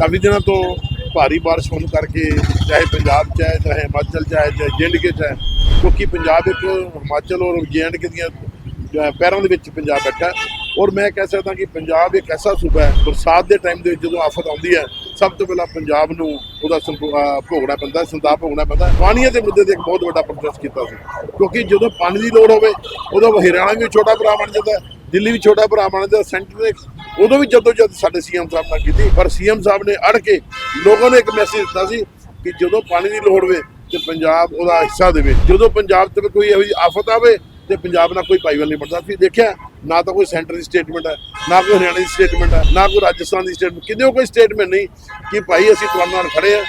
ਕਾਫੀ ਦਿਨਾਂ ਤੋਂ ਭਾਰੀ ਬਾਰਿਸ਼ ਹੋਣ ਕਰਕੇ ਚਾਹੇ ਪੰਜਾਬ ਚ ਹੈ, ਚਾਹੇ ਹਿਮਾਚਲ ਚ ਹੈ, ਚਾਹੇ ਜੇਐਂਡਕੇ ਚ ਹੈ, ਕਿਉਂਕਿ ਪੰਜਾਬ ਇੱਕ ਹਿਮਾਚਲ ਔਰ ਜੇਐਂਡਕੇ ਦੀਆਂ ਜੋ ਹੈ ਪੈਰਾਂ ਦੇ ਵਿੱਚ ਪੰਜਾਬ ਬੈਠਾ ਔਰ ਮੈਂ ਕਹਿ ਸਕਦਾ ਕਿ ਪੰਜਾਬ ਇੱਕ ਐਸਾ ਸੂਬਾ ਹੈ, ਬਰਸਾਤ ਦੇ ਟਾਈਮ ਦੇ ਵਿੱਚ ਜਦੋਂ ਆਫਤ ਆਉਂਦੀ ਹੈ, ਸਭ ਤੋਂ ਪਹਿਲਾਂ ਪੰਜਾਬ ਨੂੰ ਉਹਦਾ ਸੰਪ- ਭੋਗਣਾ ਪੈਂਦਾ, ਸੰਤਾਪ ਭੋਗਣਾ ਪੈਂਦਾ। ਪਾਣੀਆਂ ਦੇ ਮੁੱਦੇ ਤੇ ਇੱਕ ਬਹੁਤ ਵੱਡਾ ਪ੍ਰੋਟੈਸਟ ਕੀਤਾ ਸੀ, ਕਿਉਂਕਿ ਜਦੋਂ ਪਾਣੀ ਦੀ ਲੋੜ ਹੋਵੇ, ਉਦੋਂ ਹਰਿਆਣਾ ਵੀ ਛੋਟਾ ਭਰਾ ਬਣ ਜਾਂਦਾ, ਦਿੱਲੀ ਵੀ ਛੋਟਾ ਭਰਾ ਬਣ ਜਾਂਦਾ, ਸੈਂਟਰ ਨੇ ਉਦੋਂ ਵੀ ਜਦੋਂ ਜਦ ਸਾਡੇ ਸੀਐਮ ਸਾਹਿਬ ਨਾਲ ਕੀਤੀ, ਪਰ ਸੀਐਮ ਸਾਹਿਬ ਨੇ ਅੜ ਕੇ ਲੋਕਾਂ ਨੂੰ ਇੱਕ ਮੈਸੇਜ ਦਿੱਤਾ ਸੀ ਕਿ ਜਦੋਂ ਪਾਣੀ ਦੀ ਲੋੜ ਹੋਵੇ ਤੇ ਪੰਜਾਬ ਉਹਦਾ ਹਿੱਸਾ ਦੇਵੇ। ਜਦੋਂ ਪੰਜਾਬ ਤੇ ਕੋਈ ਇਹੋ ਜਿਹੀ ਆਫਤ ਆਵੇ ਤੇ ਪੰਜਾਬ ਨਾਲ ਕੋਈ ਪਾਈਵਾਲ ਨਹੀਂ ਬਣਦਾ। ਤੁਸੀਂ ਦੇਖਿਆ ਨਾ ਤਾਂ ਕੋਈ ਸੈਂਟਰ ਦੀ ਸਟੇਟਮੈਂਟ ਹੈ, ਨਾ ਕੋਈ ਹਰਿਆਣਾ ਦੀ ਸਟੇਟਮੈਂਟ ਹੈ, ਨਾ ਕੋਈ ਰਾਜਸਥਾਨ ਦੀ ਸਟੇਟਮੈਂਟ ਕਿਤੇ ਕੋਈ ਸਟੇਟਮੈਂਟ ਨਹੀਂ ਕਿ ਭਾਈ ਅਸੀਂ ਤੁਹਾਨੂੰ ਨਾਲ ਖੜੇ ਆ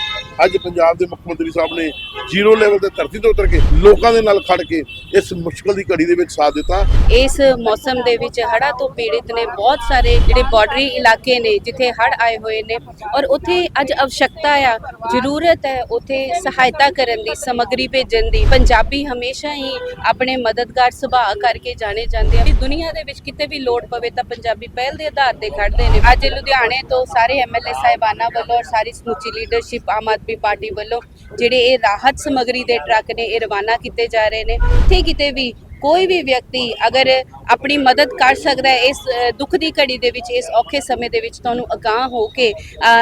ਅੱਜ ਪੰਜਾਬ ਦੇ ਮੁੱਖ ਮੰਤਰੀ ਸਾਹਿਬ ਨੇ ਜ਼ੀਰੋ ਲੈਵਲ ਤੇ ਧਰਤੀ ਤੋਂ ਉਤਰ ਕੇ ਲੋਕਾਂ ਦੇ ਨਾਲ ਖੜ ਕੇ ਇਸ ਮੁਸ਼ਕਲ ਦੀ ਘੜੀ ਦੇ ਵਿੱਚ ਸਾਥ ਦਿੱਤਾ। ਇਸ ਮੌਸਮ ਦੇ ਵਿੱਚ ਹੜਾ ਤੋਂ ਪੀੜਿਤ ਨੇ ਬਹੁਤ ਸਾਰੇ ਜਿਹੜੇ ਬਾਰਡਰੀ ਇਲਾਕੇ ਨੇ ਜਿੱਥੇ ਹੜ ਆਏ ਹੋਏ ਨੇ ਔਰ ਉੱਥੇ ਅੱਜ ਅਵਸ਼ਕਤਾ ਆ, ਜ਼ਰੂਰਤ ਹੈ ਉੱਥੇ ਸਹਾਇਤਾ ਕਰਨ ਦੀ, ਸਮਗਰੀ ਭੇਜਣ ਦੀ। ਪੰਜਾਬੀ ਹਮੇਸ਼ਾ ਹੀ ਆਪਣੇ ਮਦਦਗਾਰ ਸੁਭਾਅ ਕਰਕੇ ਜਾਣੇ ਜਾਂਦੇ ਆ। ਦੁਨੀਆ ਦੇ ਵਿੱਚ ਕਿਤੇ ਵੀ ਲੋੜ ਪਵੇ ਤਾਂ ਪੰਜਾਬੀ ਪਹਿਲ ਦੇ ਆਧਾਰ ਤੇ ਖੜਦੇ ਨੇ। ਅੱਜ ਲੁਧਿਆਣੇ ਤੋਂ ਸਾਰੇ ਐਮਐਲਏ ਸਾਹਿਬਾਨਾਂ ਵੱਲੋਂ ਔਰ ਸਾਰੀ ਸਮੁੱਚੀ ਲੀਡਰਸ਼ਿਪ ਆਮ ਆਦਮੀ ਪਾਰਟੀ ਵੱਲੋਂ ਜਿਹੜੇ ਇਹ ਰਾਹਤ ਸਮੱਗਰੀ ਦੇ ਟਰੱਕ ਨੇ, ਇਹ ਰਵਾਨਾ ਕੀਤੇ ਜਾ ਰਹੇ ਨੇ। ਇੱਥੇ ਕਿਤੇ ਵੀ ਕੋਈ ਵੀ ਵਿਅਕਤੀ ਅਗਰ ਆਪਣੀ ਮਦਦ ਕਰ ਸਕਦਾ ਹੈ, ਇਸ ਦੁੱਖ ਦੀ ਘੜੀ ਦੇ ਵਿੱਚ, ਇਸ ਔਖੇ ਸਮੇਂ ਦੇ ਵਿੱਚ ਤੁਹਾਨੂੰ ਅਗਾਹ ਹੋ ਕੇ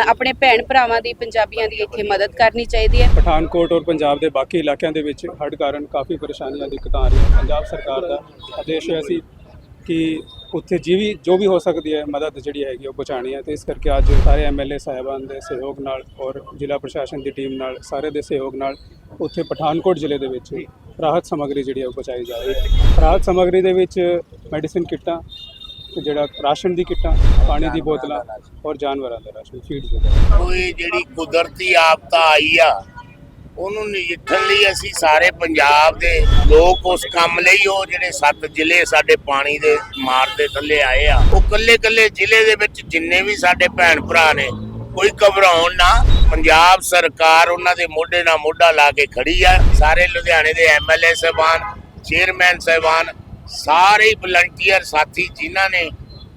ਆਪਣੇ ਭੈਣ ਭਰਾਵਾਂ ਦੀ, ਪੰਜਾਬੀਆਂ ਦੀ ਇੱਥੇ ਮਦਦ ਕਰਨੀ ਚਾਹੀਦੀ ਹੈ। ਪਠਾਨਕੋਟ ਔਰ ਪੰਜਾਬ ਦੇ ਬਾਕੀ ਇਲਾਕਿਆਂ ਦੇ ਵਿੱਚ ਹੜ੍ਹ ਕਾਰਨ ਕਾਫੀ ਪਰੇਸ਼ਾਨੀਆਂ ਦਿੱਕਤਾਂ ਆ ਰਹੀਆਂ ਪੰਜਾਬ ਸਰਕਾਰ ਦਾ ਆਦੇਸ਼ ਹੈ ਸੀ ਕਿ ਉੱਥੇ ਜੀ ਵੀ, ਜੋ ਵੀ ਹੋ ਸਕਦੀ ਹੈ ਮਦਦ ਜਿਹੜੀ ਹੈਗੀ ਉਹ ਪਹੁੰਚਾਉਣੀ ਹੈ ਤੇ ਇਸ ਕਰਕੇ ਅੱਜ ਸਾਰੇ ਐਮਐਲਏ ਸਾਹਿਬਾਨ ਦੇ ਸਹਿਯੋਗ ਨਾਲ ਔਰ ਜ਼ਿਲ੍ਹਾ ਪ੍ਰਸ਼ਾਸਨ ਦੀ ਟੀਮ ਨਾਲ ਸਾਰੇ ਦੇ ਸਹਿਯੋਗ ਨਾਲ ਉੱਥੇ ਪਠਾਨਕੋਟ ਜ਼ਿਲ੍ਹੇ ਦੇ ਵਿੱਚ ਰਾਹਤ ਸਮੱਗਰੀ ਜਿਹੜੀ ਹੈ ਉਹ ਪਹੁੰਚਾਈ ਜਾ ਰਹੀ ਹੈ। ਰਾਹਤ ਸਮੱਗਰੀ ਦੇ ਵਿੱਚ ਮੈਡੀਸਿਨ ਕਿੱਟਾਂ, ਤੇ ਜਿਹੜਾ ਰਾਸ਼ਨ ਦੀ ਕਿੱਟਾਂ, ਪਾਣੀ ਦੀ ਬੋਤਲਾਂ ਔਰ ਜਾਨਵਰਾਂ ਦਾ ਰਾਸ਼ਨ, ਫੀਡ ਵਗੈਰਾ ਕੋਈ ਜਿਹੜੀ ਕੁਦਰਤੀ ਆਪਦਾ ਆਈ ਆ ਉਹਨੂੰ ਨਜਿੱਠਣ ਲਈ ਅਸੀਂ ਸਾਰੇ ਪੰਜਾਬ ਦੇ ਲੋਕ ਉਸ ਕੰਮ ਲਈ ਉਹ ਜਿਹੜੇ ਸੱਤ ਜ਼ਿਲ੍ਹੇ ਸਾਡੇ ਪਾਣੀ ਦੇ ਮਾਰ ਦੇ ਥੱਲੇ ਆਏ ਆ, ਉਹ ਕੱਲੇ ਕੱਲੇ ਜ਼ਿਲ੍ਹੇ ਦੇ ਵਿੱਚ ਜਿੰਨੇ ਵੀ ਸਾਡੇ ਭੈਣ ਭਰਾ ਨੇ, ਕੋਈ ਘਬਰਾਉਣ ਨਾ। ਪੰਜਾਬ ਸਰਕਾਰ ਉਹਨਾਂ ਦੇ ਮੋਢੇ ਨਾਲ ਮੋਢਾ ਲਾ ਕੇ ਖੜੀ ਆ। ਸਾਰੇ ਲੁਧਿਆਣੇ ਦੇ ਐਮਐਲਏ ਸਾਹਿਬਾਨ, ਚੇਅਰਮੈਨ ਸਾਹਿਬਾਨ, ਸਾਰੇ ਵਲੰਟੀਅਰ ਸਾਥੀ ਜਿਨ੍ਹਾਂ ਨੇ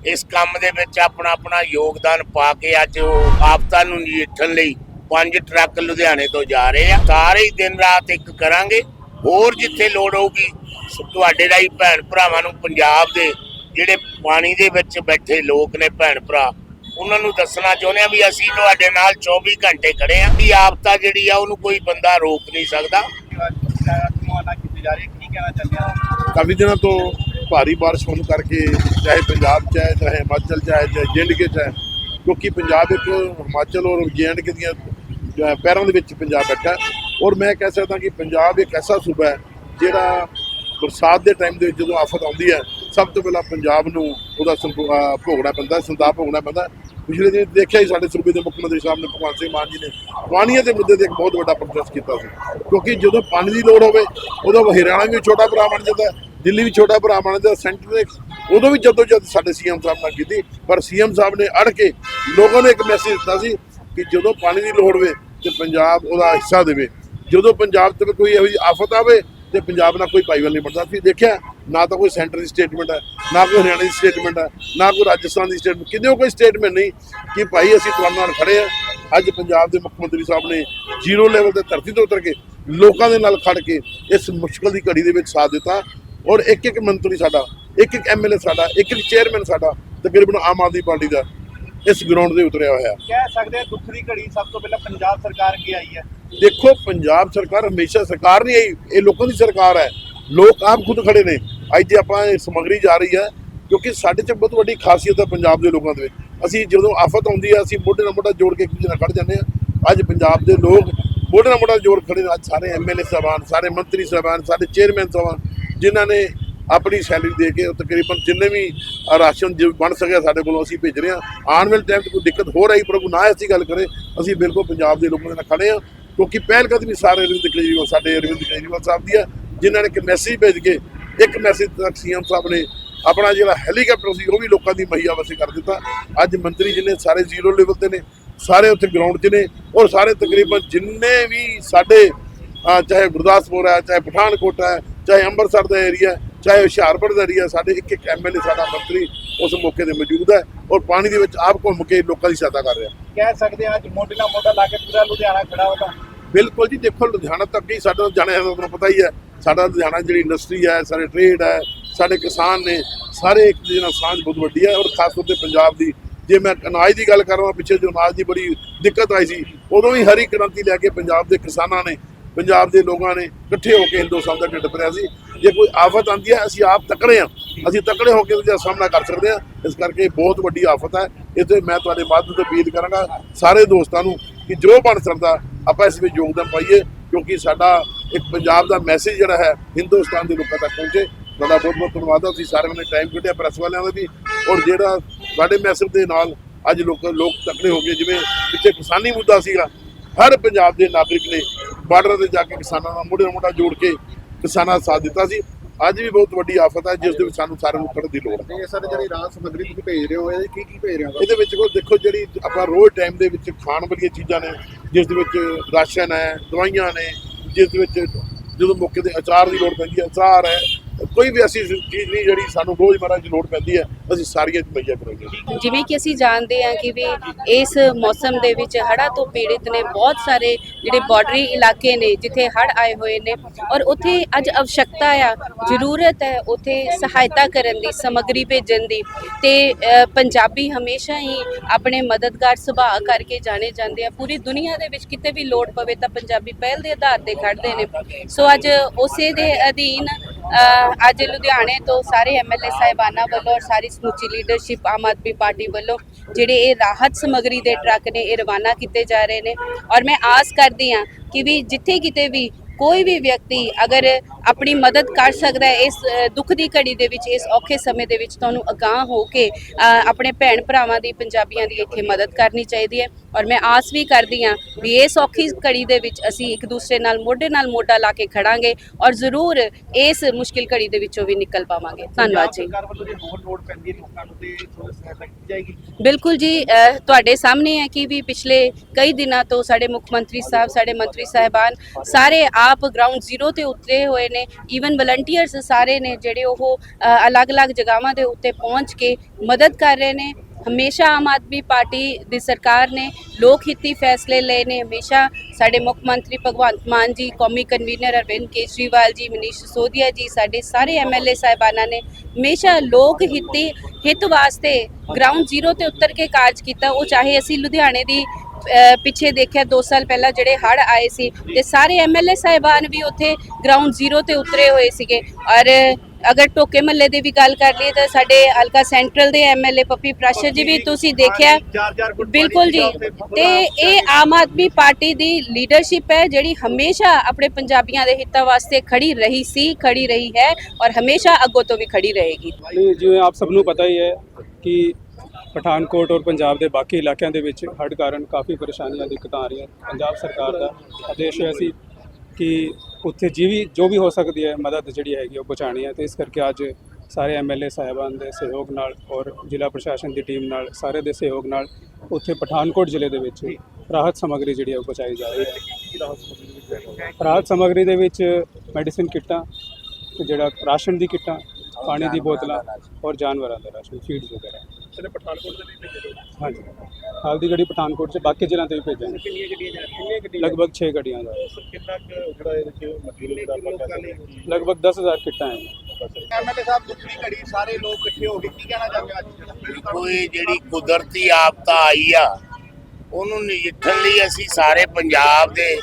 ਇਸ ਕੰਮ ਦੇ ਵਿੱਚ ਆਪਣਾ ਆਪਣਾ ਯੋਗਦਾਨ ਪਾ ਕੇ ਅੱਜ ਉਹ ਆਫਤਾਂ ਨੂੰ ਨਜਿੱਠਣ ਲਈ ਪੰਜ ਟਰੱਕ ਲੁਧਿਆਣੇ ਤੋਂ ਜਾ ਰਹੇ ਆ। ਸਾਰੇ ਹੀ ਦਿਨ ਰਾਤ ਇੱਕ ਕਰਾਂਗੇ। ਹੋਰ ਜਿੱਥੇ ਲੋੜ ਹੋਊਗੀ, ਤੁਹਾਡੇ ਰਾਹੀਂ ਭੈਣ ਭਰਾਵਾਂ ਨੂੰ ਪੰਜਾਬ ਦੇ ਜਿਹੜੇ ਪਾਣੀ ਦੇ ਵਿੱਚ ਬੈਠੇ ਲੋਕ ਨੇ ਭੈਣ ਭਰਾ, ਉਹਨਾਂ ਨੂੰ ਦੱਸਣਾ ਚਾਹੁੰਦੇ ਆ ਵੀ ਅਸੀਂ ਤੁਹਾਡੇ ਨਾਲ 24 ਘੰਟੇ ਖੜੇ ਆ ਵੀ ਆਫਤਾ ਜਿਹੜੀ ਆ, ਉਹਨੂੰ ਕੋਈ ਬੰਦਾ ਰੋਕ ਨਹੀਂ ਸਕਦਾ। ਕਾਫੀ ਦਿਨਾਂ ਤੋਂ ਭਾਰੀ ਬਾਰਿਸ਼ ਹੋਣ ਕਰਕੇ ਚਾਹੇ ਪੰਜਾਬ ਚ ਹੈ, ਚਾਹੇ ਹਿਮਾਚਲ ਚ ਹੈ, ਚਾਹੇ ਜੇਐਂਡਕੇ ਚ ਹੈ, ਕਿਉਂਕਿ ਪੰਜਾਬ ਵਿੱਚ ਹਿਮਾਚਲ ਔਰ ਜੇਐਂਡਕੇ ਦੀਆਂ ਪੈਰਾਂ ਦੇ ਵਿੱਚ ਪੰਜਾਬ ਬੈਠਾ ਔਰ ਮੈਂ ਕਹਿ ਸਕਦਾ ਕਿ ਪੰਜਾਬ ਇੱਕ ਐਸਾ ਸੂਬਾ ਹੈ ਜਿਹੜਾ ਬਰਸਾਤ ਦੇ ਟਾਈਮ ਦੇ ਵਿੱਚ ਜਦੋਂ ਆਫਤ ਆਉਂਦੀ ਹੈ, ਸਭ ਤੋਂ ਪਹਿਲਾਂ ਪੰਜਾਬ ਨੂੰ ਉਹਦਾ ਸੰਪ- ਭੋਗਣਾ ਪੈਂਦਾ ਸੰਤਾਪ ਭੋਗਣਾ ਪੈਂਦਾ ਪਿਛਲੇ ਦਿਨ ਦੇਖਿਆ ਹੀ ਸਾਡੇ ਸੂਬੇ ਦੇ ਮੁੱਖ ਮੰਤਰੀ ਸਾਹਿਬ ਨੇ ਭਗਵੰਤ ਸਿੰਘ ਮਾਨ ਜੀ ਨੇ ਪਾਣੀਆਂ ਦੇ ਮੁੱਦੇ ਤੇ ਇੱਕ ਬਹੁਤ ਵੱਡਾ ਪ੍ਰੋਟੈਸਟ ਕੀਤਾ ਸੀ। ਕਿਉਂਕਿ ਜਦੋਂ ਪਾਣੀ ਦੀ ਲੋੜ ਹੋਵੇ, ਉਦੋਂ ਹਰਿਆਣਾ ਵੀ ਛੋਟਾ ਭਰਾ ਬਣ ਜਾਂਦਾ ਦਿੱਲੀ ਵੀ ਛੋਟਾ ਭਰਾ ਬਣ ਜਾਂਦਾ ਸੈਂਟਰ ਨੇ ਉਦੋਂ ਵੀ ਜਦੋਂ ਜਦ ਸਾਡੇ ਸੀਐਮ ਸਾਹਿਬ ਨਾਲ ਕੀਤੀ, ਪਰ ਸੀਐਮ ਸਾਹਿਬ ਨੇ ਅੜ ਕੇ ਲੋਕਾਂ ਨੂੰ ਇੱਕ ਮੈਸੇਜ ਦਿੱਤਾ ਸੀ ਕਿ ਜਦੋਂ ਪਾਣੀ ਦੀ ਲੋੜ ਹੋਵੇ ਤੇ ਪੰਜਾਬ ਉਹਦਾ ਹਿੱਸਾ ਦੇਵੇ। ਜਦੋਂ ਪੰਜਾਬ ਤੇ ਕੋਈ ਇਹੋ ਜਿਹੀ ਆਫਤ ਆਵੇ ਤੇ ਪੰਜਾਬ ਨਾਲ ਕੋਈ ਭਾਈਵਾਲ ਨਹੀਂ ਬਣਦਾ। ਤੁਸੀਂ ਦੇਖਿਆ, ਨਾ ਤਾਂ ਕੋਈ ਸੈਂਟਰ ਦੀ ਸਟੇਟਮੈਂਟ ਹੈ, ਨਾ ਕੋਈ ਹਰਿਆਣਾ ਦੀ ਸਟੇਟਮੈਂਟ ਹੈ, ਨਾ ਕੋਈ ਰਾਜਸਥਾਨ ਦੀ ਸਟੇਟਮੈਂਟ ਕਿਤੇ ਕੋਈ ਸਟੇਟਮੈਂਟ ਨਹੀਂ ਕਿ ਭਾਈ ਅਸੀਂ ਤੁਹਾਡੇ ਨਾਲ ਖੜੇ ਆ ਅੱਜ ਪੰਜਾਬ ਦੇ ਮੁੱਖ ਮੰਤਰੀ ਸਾਹਿਬ ਨੇ ਜ਼ੀਰੋ ਲੈਵਲ ਤੇ ਧਰਤੀ ਤੋਂ ਉਤਰ ਕੇ ਲੋਕਾਂ ਦੇ ਨਾਲ ਖੜ ਕੇ ਇਸ ਮੁਸ਼ਕਲ ਦੀ ਘੜੀ ਦੇ ਵਿੱਚ ਸਾਥ ਦਿੱਤਾ। ਔਰ ਇੱਕ ਇੱਕ ਮੰਤਰੀ ਸਾਡਾ ਇੱਕ ਇੱਕ ਐਮਐਲਏ ਸਾਡਾ ਇੱਕ ਇੱਕ ਚੇਅਰਮੈਨ ਸਾਡਾ ਤਕਰੀਬਨ ਆਮ ਆਦਮੀ ਪਾਰਟੀ ਦਾ ਇਸ ਗਰਾਊਂਡ ਦੇ ਉਤਰਿਆ ਹੋਇਆ। ਕਹਿ ਸਕਦੇ ਹਾਂ ਦੁੱਖ ਦੀ ਘੜੀ ਸਭ ਤੋਂ ਪਹਿਲਾਂ ਪੰਜਾਬ ਸਰਕਾਰ ਅੱਗੇ ਆਈ ਹੈ। ਦੇਖੋ ਪੰਜਾਬ ਸਰਕਾਰ ਹਮੇਸ਼ਾ ਸਰਕਾਰ ਨਹੀਂ ਆਈ ਇਹ ਲੋਕਾਂ ਦੀ ਸਰਕਾਰ ਹੈ। ਲੋਕ ਆਪ ਖੁਦ ਖੜੇ ਨੇ। ਅੱਜ ਜੇ ਆਪਾਂ ਇਹ ਸਮਗਰੀ ਜਾ ਰਹੀ ਹੈ ਕਿਉਂਕਿ ਸਾਡੇ ਚ ਬਹੁਤ ਵੱਡੀ ਖਾਸੀਅਤ ਹੈ ਪੰਜਾਬ ਦੇ ਲੋਕਾਂ ਦੇ ਵਿੱਚ। ਅਸੀਂ ਜਦੋਂ ਆਫਤ ਆਉਂਦੀ ਹੈ ਅਸੀਂ ਮੋਢੇ ਨਾਲ ਮੋਢਾ ਜੋੜ ਕੇ ਇੱਕ ਦੂਜੇ ਨਾਲ ਖੜ ਜਾਂਦੇ ਹਾਂ। ਅੱਜ ਪੰਜਾਬ ਦੇ ਲੋਕ ਮੋਢੇ ਨਾਲ ਮੋਢਾ ਜੋੜ ਖੜੇ ਨੇ। ਅੱਜ ਸਾਰੇ ਐਮਐਲਏ ਸਾਹਿਬਾਨ ਸਾਰੇ ਮੰਤਰੀ ਸਾਹਿਬਾਨ ਸਾਡੇ ਚੇਅਰਮੈਨ ਸਾਹਿਬਾਨ ਜਿਨ੍ਹਾਂ ਨੇ ਆਪਣੀ ਸੈਲਰੀ ਦੇ ਕੇ ਤਕਰੀਬਨ ਜਿੰਨੇ ਵੀ ਰਾਸ਼ਨ ਜੋ ਬਣ ਸਕਿਆ ਸਾਡੇ ਕੋਲੋਂ ਅਸੀਂ ਭੇਜ ਰਹੇ ਹਾਂ। ਆਉਣ ਵਾਲੇ ਟਾਈਮ 'ਚ ਕੋਈ ਦਿੱਕਤ ਹੋ ਰਹੀ ਪ੍ਰਭੂ, ਨਾ ਐਸੀ ਗੱਲ ਕਰੇ, ਅਸੀਂ ਬਿਲਕੁਲ ਪੰਜਾਬ ਦੇ ਲੋਕਾਂ ਦੇ ਨਾਲ ਖੜੇ ਹਾਂ। ਕਿਉਂਕਿ ਪਹਿਲ ਕਦਮੀ ਸਾਰੇ ਅਰਵਿੰਦ ਕੇਜਰੀਵਾਲ, ਸਾਡੇ ਅਰਵਿੰਦ ਕੇਜਰੀਵਾਲ ਸਾਹਿਬ ਦੀ ਹੈ, ਜਿਨ੍ਹਾਂ ਨੇ ਇੱਕ ਮੈਸੇਜ ਭੇਜ ਕੇ, ਇੱਕ ਮੈਸੇਜ ਤੱਕ ਸੀਐਮ ਸਾਹਿਬ ਨੇ ਆਪਣਾ ਜਿਹੜਾ ਹੈਲੀਕਾਪਟਰ ਸੀ, ਉਹ ਵੀ ਲੋਕਾਂ ਦੀ ਮਹੀਆ ਵਸੇ ਕਰ ਦਿੱਤਾ। ਅੱਜ ਮੰਤਰੀ ਜਿਨੇ ਸਾਰੇ ਜ਼ੀਰੋ ਲੈਵਲ ਤੇ ਨੇ, ਸਾਰੇ ਉੱਥੇ ਗਰਾਊਂਡ 'ਚ ਨੇ ਔਰ ਸਾਰੇ ਤਕਰੀਬਨ ਜਿੰਨੇ ਵੀ ਸਾਡੇ ਚਾਹੇ ਗੁਰਦਾਸਪੁਰ ਹੈ, ਚਾਹੇ ਪਠਾਨਕੋਟ ਹੈ, ਚਾਹੇ ਅੰਮ੍ਰਿਤਸਰ ਦਾ ਏਰੀਆ ਚਾਹੇ ਹੁਸ਼ਿਆਰਪੁਰ ਦਾ ਏਰੀਆ ਸਾਡੇ ਇੱਕ ਇੱਕ ਐਮਐਲਏ ਸਾਡਾ ਮੰਤਰੀ ਉਸ ਮੌਕੇ ਤੇ ਮੌਜੂਦ ਹੈ ਔਰ ਪਾਣੀ ਦੇ ਵਿੱਚ ਆਪ ਘੁੰਮ ਕੇ ਲੋਕਾਂ ਦੀ ਸਹਾਇਤਾ ਕਰ ਰਿਹਾ। ਕਹਿ ਸਕਦੇ ਹਾਂ ਅੱਜ ਮੋਢੇ ਨਾਲ ਮੋਢਾ ਲਾ ਕੇ ਪੂਰਾ ਲੁਧਿਆਣਾ ਖੜਾ ਹੋਗਾ ਬਿਲਕੁਲ ਜੀ ਦੇਖੋ ਲੁਧਿਆਣਾ ਤੱਕ ਹੀ ਸਾਡਾ ਜਾਣਿਆ ਤੁਹਾਨੂੰ ਪਤਾ ਹੀ ਹੈ। ਸਾਡਾ ਲੁਧਿਆਣਾ ਜਿਹੜੀ ਇੰਡਸਟਰੀ ਹੈ ਸਾਡੇ ਟ੍ਰੇਡ ਹੈ ਸਾਡੇ ਕਿਸਾਨ ਨੇ ਸਾਰੇ ਇੱਕ ਦੂਜੇ ਨਾਲ ਸਾਂਝ ਬਹੁਤ ਵੱਡੀ ਹੈ ਔਰ ਖਾਸ ਤੌਰ ਤੇ ਪੰਜਾਬ ਦੀ। ਜੇ ਮੈਂ ਅਨਾਜ ਦੀ ਗੱਲ ਕਰਾਂ ਪਿੱਛੇ ਜੋ ਅਨਾਜ ਦੀ ਬੜੀ ਦਿੱਕਤ ਆਈ ਸੀ ਉਦੋਂ ਵੀ ਹਰੀ ਕ੍ਰਾਂਤੀ ਲੈ ਕੇ ਪੰਜਾਬ ਦੇ ਕਿਸਾਨਾਂ ਨੇ ਪੰਜਾਬ ਦੇ ਲੋਕਾਂ ਨੇ ਇਕੱਠੇ ਹੋ ਕੇ ਹਿੰਦੁਸਤਾਨ ਦਾ ਢਿੱਡ ਭਰਿਆ ਸੀ। ਜੇ ਕੋਈ ਆਫਤ ਆਉਂਦੀ ਹੈ, ਅਸੀਂ ਆਪ ਤਕੜੇ ਹਾਂ। ਅਸੀਂ ਤਕੜੇ ਹੋ ਕੇ ਉਹਦਾ ਸਾਹਮਣਾ ਕਰ ਸਕਦੇ ਹਾਂ। ਇਸ ਕਰਕੇ ਬਹੁਤ ਵੱਡੀ ਆਫਤ ਹੈ। ਇਸ ਮੈਂ ਤੁਹਾਡੇ ਮਾਧਿਅਮ ਤੋਂ ਅਪੀਲ ਕਰਾਂਗਾ ਸਾਰੇ ਦੋਸਤਾਂ ਨੂੰ ਕਿ ਜੋ ਬਣ ਸਕਦਾ, ਆਪਾਂ ਇਸ ਵਿੱਚ ਯੋਗਦਾਨ ਪਾਈਏ, ਕਿਉਂਕਿ ਸਾਡਾ ਇੱਕ ਪੰਜਾਬ ਦਾ ਮੈਸੇਜ ਜਿਹੜਾ ਹੈ, ਹਿੰਦੁਸਤਾਨ ਦੇ ਲੋਕਾਂ ਤੱਕ ਪਹੁੰਚੇ। ਤੁਹਾਡਾ ਬਹੁਤ ਬਹੁਤ ਧੰਨਵਾਦ ਹੈ ਤੁਸੀਂ ਸਾਰਿਆਂ ਨੇ ਟਾਈਮ ਕੱਢਿਆ ਪ੍ਰੈਸ ਵਾਲਿਆਂ ਦਾ ਵੀ। ਔਰ ਜਿਹੜਾ ਸਾਡੇ ਮੈਸੇਜ ਦੇ ਨਾਲ ਅੱਜ ਲੋਕ ਲੋਕ ਤਕੜੇ ਹੋ ਗਏ, ਜਿਵੇਂ ਪਿੱਛੇ ਕਿਸਾਨੀ ਮੁੱਦਾ ਸੀਗਾ। ਹਰ ਪੰਜਾਬ ਦੇ ਨਾਗਰਿਕ ਨੇ ਬਾਰਡਰ ਤੇ ਜਾ ਕੇ ਕਿਸਾਨਾਂ ਨਾਲ ਮੋਢੇ ਮੋਢਾ ਜੋੜ ਕੇ ਕਿਸਾਨਾਂ ਦਾ ਸਾਥ ਦਿੱਤਾ ਸੀ। ਅੱਜ ਵੀ ਬਹੁਤ ਵੱਡੀ ਆਫਤ ਹੈ ਜਿਸ ਦੇ ਵਿੱਚ ਸਾਨੂੰ ਸਾਰਿਆਂ ਨੂੰ ਖੜਨ ਦੀ ਲੋੜ ਹੈ। ਇਹ ਸਰ ਜਿਹੜੀ ਰਾਹਤ ਸਮੱਗਰੀ ਤੁਸੀਂ ਭੇਜ ਰਹੇ ਹੋ ਇਹਦੇ ਕੀ ਕੀ ਭੇਜ ਰਹੇ ਹੋ? ਇਹਦੇ ਵਿੱਚ ਕੋ ਦੇਖੋ ਜਿਹੜੀ ਆਪਾਂ ਰੋਜ਼ ਟਾਈਮ ਦੇ ਵਿੱਚ ਖਾਣ ਵਾਲੀਆਂ ਚੀਜ਼ਾਂ ਨੇ ਜਿਸ ਦੇ ਵਿੱਚ ਰਾਸ਼ਨ ਹੈ ਦਵਾਈਆਂ ਨੇ ਜਿਸ ਦੇ ਵਿੱਚ ਜਦੋਂ ਮੌਕੇ ਤੇ ਅਚਾਰ ਦੀ ਲੋੜ ਪੈਂਦੀ ਹੈ ਅਚਾਰ ਹੈ ਕੋਈ ਵੀ ਐਸੀ ਚੀਜ਼ ਨਹੀਂ ਜਿਹੜੀ ਸਾਨੂੰ ਰੋਜ਼ਮਰਾ ਦੀ ਲੋੜ ਪੈਂਦੀ ਹੈ, ਅਸੀਂ ਸਾਰੀਆਂ ਮੁਹੱਈਆ ਕਰਾਂਗੇ ਜਿਵੇਂ ਕਿ ਅਸੀਂ ਜਾਣਦੇ ਹਾਂ ਕਿ ਵੀ ਇਸ ਮੌਸਮ ਦੇ ਵਿੱਚ ਹੜਾ ਤੋਂ ਪੀੜਿਤ ਨੇ ਬਹੁਤ ਸਾਰੇ ਜਿਹੜੇ ਬਾਰਡਰੀ ਇਲਾਕੇ ਨੇ ਜਿੱਥੇ ਹੜ ਆਏ ਹੋਏ ਨੇ ਔਰ ਉੱਥੇ ਅੱਜ ਅਵਸ਼ਕਤਾ ਆ, ਜ਼ਰੂਰਤ ਹੈ ਉੱਥੇ ਸਹਾਇਤਾ ਕਰਨ ਦੀ, ਸਮਗਰੀ ਭੇਜਣ ਦੀ ਤੇ ਪੰਜਾਬੀ ਹਮੇਸ਼ਾ ਹੀ ਆਪਣੇ ਮਦਦਗਾਰ ਸੁਭਾਅ ਕਰਕੇ ਜਾਣੇ ਜਾਂਦੇ ਆ। ਪੂਰੀ ਦੁਨੀਆ ਦੇ ਵਿੱਚ ਕਿਤੇ ਵੀ ਲੋੜ ਪਵੇ ਤਾਂ ਪੰਜਾਬੀ ਪਹਿਲ ਦੇ ਆਧਾਰ ਤੇ ਖੜਦੇ ਨੇ। ਸੋ ਅੱਜ ਉਸੇ ਦੇ ਅਧੀਨ ਅੱਜ ਲੁਧਿਆਣੇ ਤੋਂ ਸਾਰੇ ਐਮਐਲਏ ਸਾਹਿਬਾਨਾਂ ਵੱਲੋਂ ਔਰ ਸਾਰੀ ਸਮੁੱਚੀ ਲੀਡਰਸ਼ਿਪ ਆਮ ਆਦਮੀ ਪਾਰਟੀ ਵੱਲੋਂ ਜਿਹੜੇ ਇਹ ਰਾਹਤ ਸਮੱਗਰੀ ਦੇ ਟਰੱਕ ਨੇ, ਇਹ ਰਵਾਨਾ ਕੀਤੇ ਜਾ ਰਹੇ ਨੇ। ਔਰ ਮੈਂ ਆਸ ਕਰਦੀ ਹਾਂ ਕਿ ਵੀ ਜਿੱਥੇ ਕਿਤੇ ਵੀ ਕੋਈ ਵੀ ਵਿਅਕਤੀ ਅਗਰ ਆਪਣੀ ਮਦਦ ਕਰ ਸਕਦਾ ਹੈ, ਇਸ ਦੁੱਖ ਦੀ ਘੜੀ ਦੇ ਵਿੱਚ, ਇਸ ਔਖੇ ਸਮੇਂ ਦੇ ਵਿੱਚ ਤੁਹਾਨੂੰ ਅਗਾਹ ਹੋ ਕੇ ਆਪਣੇ ਭੈਣ ਭਰਾਵਾਂ ਦੀ, ਪੰਜਾਬੀਆਂ ਦੀ ਇੱਥੇ ਮਦਦ ਕਰਨੀ ਚਾਹੀਦੀ ਹੈ। ਔਰ ਮੈਂ ਆਸ ਵੀ ਕਰਦੀ ਹਾਂ ਵੀ ਇਸ ਔਖੀ ਘੜੀ ਦੇ ਵਿੱਚ ਅਸੀਂ ਇੱਕ ਦੂਸਰੇ ਨਾਲ ਮੋਢੇ ਨਾਲ ਮੋਢਾ ਲਾ ਕੇ ਖੜਾਂਗੇ ਔਰ ਜ਼ਰੂਰ ਇਸ ਮੁਸ਼ਕਿਲ ਘੜੀ ਦੇ ਵਿੱਚੋਂ ਵੀ ਨਿਕਲ ਪਾਵਾਂਗੇ। ਧੰਨਵਾਦ ਜੀ। ਬਿਲਕੁਲ ਜੀ ਤੁਹਾਡੇ ਸਾਹਮਣੇ ਹੈ ਕਿ ਵੀ ਪਿਛਲੇ ਕਈ ਦਿਨਾਂ ਤੋਂ ਸਾਡੇ ਮੁੱਖ ਮੰਤਰੀ ਸਾਹਿਬ ਸਾਡੇ ਮੰਤਰੀ ਸਾਹਿਬਾਨ ਸਾਰੇ ਆਪ ਗਰਾਊਂਡ ਜ਼ੀਰੋ ਤੇ ਉਤਰੇ ਹੋਏ ਨੇ ਈਵਨ ਵਲੰਟੀਅਰਸ ਸਾਰੇ ਨੇ ਜਿਹੜੇ ਉਹ ਅਲੱਗ-ਅਲੱਗ ਜਗ੍ਹਾਵਾਂ ਦੇ ਉੱਤੇ ਪਹੁੰਚ ਕੇ ਮਦਦ ਕਰ ਰਹੇ ਨੇ। ਹਮੇਸ਼ਾ ਆਮ ਆਦਮੀ ਪਾਰਟੀ ਦੀ ਸਰਕਾਰ ਨੇ ਲੋਕ ਹਿੱਤੀ ਫੈਸਲੇ ਲਏ ਨੇ। ਹਮੇਸ਼ਾ ਸਾਡੇ ਮੁੱਖ ਮੰਤਰੀ ਭਗਵੰਤ ਮਾਨ ਜੀ, ਕੌਮੀ ਕਨਵੀਨਰ ਅਰਵਿੰਦ ਕੇਜਰੀਵਾਲ ਜੀ, ਮਨੀਸ਼ ਸਿਸੋਦੀਆ ਜੀ, ਸਾਡੇ ਸਾਰੇ ਐਮਐਲਏ ਸਾਹਿਬਾਨਾਂ ਨੇ ਹਮੇਸ਼ਾ ਲੋਕ ਹਿੱਤੀ ਹਿੱਤ ਵਾਸਤੇ ਗਰਾਊਂਡ ਜ਼ੀਰੋ ਤੇ ਉਤਰ ਕੇ ਕਾਰਜ ਕੀਤਾ। ਉਹ ਚਾਹੇ ਅਸੀਂ ਲੁਧਿਆਣੇ ਦੀ ਪਿੱਛੇ ਦੇਖਿਆ 2 ਸਾਲ ਪਹਿਲਾਂ ਜਿਹੜੇ ਹੜ੍ਹ ਆਏ ਸੀ ਤੇ ਸਾਰੇ ਐਮਐਲਏ ਸਾਹਿਬਾਨ ਵੀ ਉੱਥੇ ਗਰਾਊਂਡ ਜ਼ੀਰੋ ਤੇ ਉਤਰੇ ਹੋਏ ਸੀਗੇ। ਔਰ ਅਗਰ ਟੋਕੇ ਮੱਲੇ ਦੀ ਵੀ ਗੱਲ ਕਰ ਲਈਏ ਤਾਂ ਸਾਡੇ ਹਲਕਾ ਸੈਂਟਰਲ ਦੇ ਐਮਐਲਏ ਪੱਪੀ ਪ੍ਰਾਸ਼ਰ ਜੀ ਵੀ ਤੁਸੀਂ ਦੇਖਿਆ। ਬਿਲਕੁਲ ਜੀ। ਤੇ ਇਹ ਆਮ ਆਦਮੀ ਪਾਰਟੀ ਦੀ ਲੀਡਰਸ਼ਿਪ ਹੈ ਜਿਹੜੀ ਹਮੇਸ਼ਾ ਆਪਣੇ ਪੰਜਾਬੀਆਂ ਦੇ ਹਿੱਤਾਂ ਵਾਸਤੇ ਖੜੀ ਰਹੀ ਸੀ ਖੜੀ ਰਹੀ ਹੈ ਔਰ ਹਮੇਸ਼ਾ ਅੱਗੋਂ ਤੋਂ ਵੀ ਖੜੀ ਰਹੇਗੀ। ਜਿਵੇਂ ਆਪ ਸਭ ਨੂੰ ਪਤਾ ਹੀ ਹੈ ਕਿ ਪਠਾਨਕੋਟ ਔਰ ਪੰਜਾਬ ਦੇ ਬਾਕੀ ਇਲਾਕਿਆਂ ਦੇ ਵਿੱਚ ਹੜ੍ਹ ਕਾਰਨ ਕਾਫੀ ਪਰੇਸ਼ਾਨੀਆਂ, ਦਿੱਕਤਾਂ ਆ ਰਹੀਆਂ। ਪੰਜਾਬ ਸਰਕਾਰ ਦਾ ਆਦੇਸ਼ ਹੋਇਆ ਸੀ ਕਿ ਉੱਥੇ ਜਿਵੇਂ ਜੋ ਵੀ ਹੋ ਸਕਦੀ ਹੈ, ਮਦਦ ਜਿਹੜੀ ਹੈਗੀ ਉਹ ਪਹੁੰਚਾਉਣੀ ਹੈ ਤੇ ਇਸ ਕਰਕੇ ਅੱਜ ਸਾਰੇ ਐਮਐਲਏ ਸਾਹਿਬਾਨ ਦੇ ਸਹਿਯੋਗ ਨਾਲ ਔਰ ਜ਼ਿਲ੍ਹਾ ਪ੍ਰਸ਼ਾਸਨ ਦੀ ਟੀਮ ਨਾਲ ਸਾਰੇ ਦੇ ਸਹਿਯੋਗ ਨਾਲ ਉੱਥੇ ਪਠਾਨਕੋਟ ਜ਼ਿਲ੍ਹੇ ਦੇ ਵਿੱਚ ਰਾਹਤ ਸਮੱਗਰੀ ਜਿਹੜੀ ਹੈ ਉਹ ਪਹੁੰਚਾਈ ਜਾ ਰਹੀ ਹੈ। ਰਾਹਤ ਸਮੱਗਰੀ ਦੇ ਵਿੱਚ ਮੈਡੀਸਿਨ ਕਿੱਟਾਂ ਤੇ ਜਿਹੜਾ ਰਾਸ਼ਨ ਦੀ ਕਿੱਟਾਂ, ਪਾਣੀ ਦੀ ਬੋਤਲਾਂ ਔਰ ਜਾਨਵਰਾਂ ਦਾ ਰਾਸ਼ਨ ਫੀਡਸ ਵਗੈਰਾ। ਸਿਰੇ ਪਠਾਨਕੋਟ ਦੇ ਵੀ ਭੇਜੋ ਹਾਂਜੀ। ਹਾਲ ਦੀ ਗੱਡੀ ਪਠਾਨਕੋਟ 'ਚ ਬਾਕੀ ਜ਼ਿਲ੍ਹਿਆਂ ਤੇ ਵੀ ਭੇਜਾਂਗੇ ਕਿੰਨੀਆਂ ਗੱਡੀਆਂ ਜਾ ਰਹੀਆਂ? ਕਿੰਨੀਆਂ ਗੱਡੀਆਂ? ਲਗਭਗ 6 ਗੱਡੀਆਂ ਦਾ ਕਿੰਨਾ ਕੁ ਜਿਹੜਾ ਇਹਦੇ ਚ ਮਟੀਰੀਅਲ ਦਾ ਲੋਕਾਂ ਨੇ ਲਗਭਗ 10000 ਕਿੱਟਾਂ ਹੈ ਐਮਐਲਏ ਸਾਹਿਬ ਦੁੱਖੀ ਘੜੀ ਸਾਰੇ ਲੋਕ ਇਕੱਠੇ ਹੋ ਕੇ ਕੀ ਕਹਿਣਾ ਚਾਹੁੰਦੇ ਅੱਜ? ਕੋਈ ਜਿਹੜੀ ਕੁਦਰਤੀ ਆਫਤ ਆਈ ਆ ਉਹਨੂੰ ਨਜਿੱਠਣ ਲਈ ਅਸੀਂ ਸਾਰੇ ਪੰਜਾਬ ਦੇ